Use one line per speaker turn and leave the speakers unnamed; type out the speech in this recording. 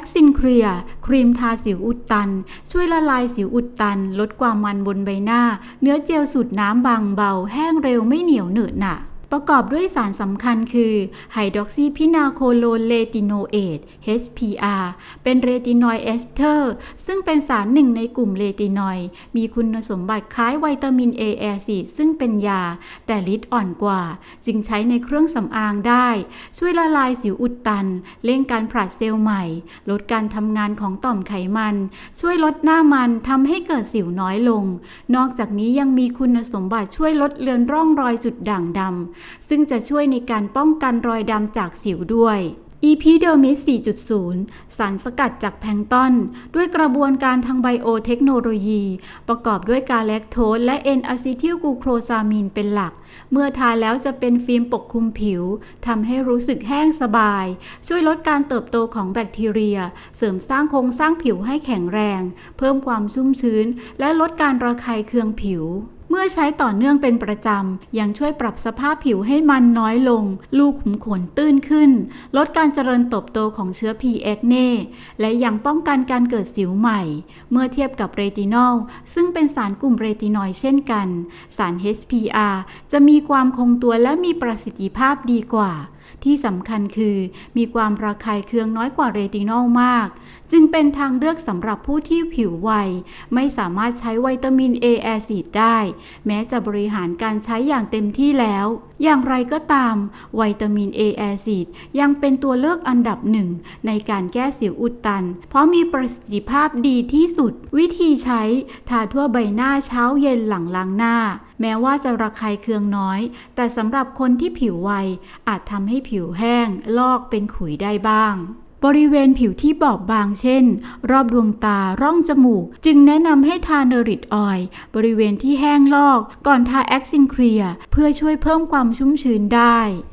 คซินเคลียครีมทาสิวอุดตัน ช่วยละลายสิวอุดตัน ลดความมันบนใบหน้า เนื้อเจลสูตรน้ำบางเบา แห้งเร็วไม่เหนียวเหนอะหนะ ประกอบด้วยสารสำคัญคือไฮดรอกซีพินาโคโลเลติโนเอท HPR เป็นเรตินอยเอสเตอร์ ซึ่งเป็นสารหนึ่งในกลุ่มเรตินอย มีคุณสมบัติคล้ายวิตามิน A แอซิดซึ่งเป็นยา แต่ฤทธิ์อ่อนกว่า จึงใช้ในเครื่องสำอางได้ ช่วยละลายสิวอุดตัน เร่งการผลัดเซลล์ใหม่ ลดการทำงานของต่อมไขมัน ช่วยลดหน้ามันทำให้เกิดสิวน้อยลง นอกจากนี้ยังมีคุณสมบัติช่วยลดเลือนร่องรอยจุดด่างดำซึ่งจะช่วยในการป้องกันรอยดำจากสิวด้วย Epidermis 4.0 สารสกัดจากแพลงต้นด้วยกระบวนการทางไบโอเทคโนโลยี ประกอบด้วยกาแลคโทสและ N อะซิทิลกูโคซามีนเป็นหลัก เมื่อทาแล้วจะเป็นฟิล์มปกคลุมผิวทำให้รู้สึกแห้งสบาย ช่วยลดการเติบโตของแบคทีเรีย เสริมสร้างโครงสร้างผิวให้แข็งแรง เพิ่มความชุ่มชื้น และลดการระคายเคืองผิว มื่อใช้ต่อเนื่องเป็นประจำ ยังช่วยปรับสภาพผิวให้มันน้อยลง ลูกขุมขนตื้นขึ้น ลดการเจริญเติบโตของเชื้อ P. acne และยังป้องกันการเกิดสิวใหม่ เมื่อเทียบกับเรตินอล ซึ่งเป็นสารกลุ่มเรตินอยด์เช่นกัน สาร HPR จะมีความคงตัวและมีประสิทธิภาพดีกว่า ที่สำคัญคือมีความระคายเคืองน้อยกว่าเรตินอลมาก จึงเป็นทางเลือกสำหรับผู้ที่ผิวไว ไม่สามารถใช้วิตามิน A แอซิดได้ แม้จะบริหารการใช้อย่างเต็มที่แล้ว อย่างไรก็ตามวิตามิน A แอซิดยังเป็นตัวเลือกอันดับหนึ่งในการแก้สิวอุดตัน เพราะมีประสิทธิภาพดีที่สุด วิธีใช้ทาทั่วใบหน้าเช้าเย็นหลังล้างหน้า แม้ว่าจะระคายเคืองน้อย แต่สำหรับคนที่ผิวไวอาจทำให้ผิวแห้ง ลอกเป็นขุยได้บ้างบริเวณผิวที่บอบบางเช่น รอบดวงตาร่องจมูก จึงแนะนำให้ทาเนอริดออยล์บริเวณที่แห้งลอกก่อนทาแอคซินเคลีย เพื่อช่วยเพิ่มความชุ่มชื้นได้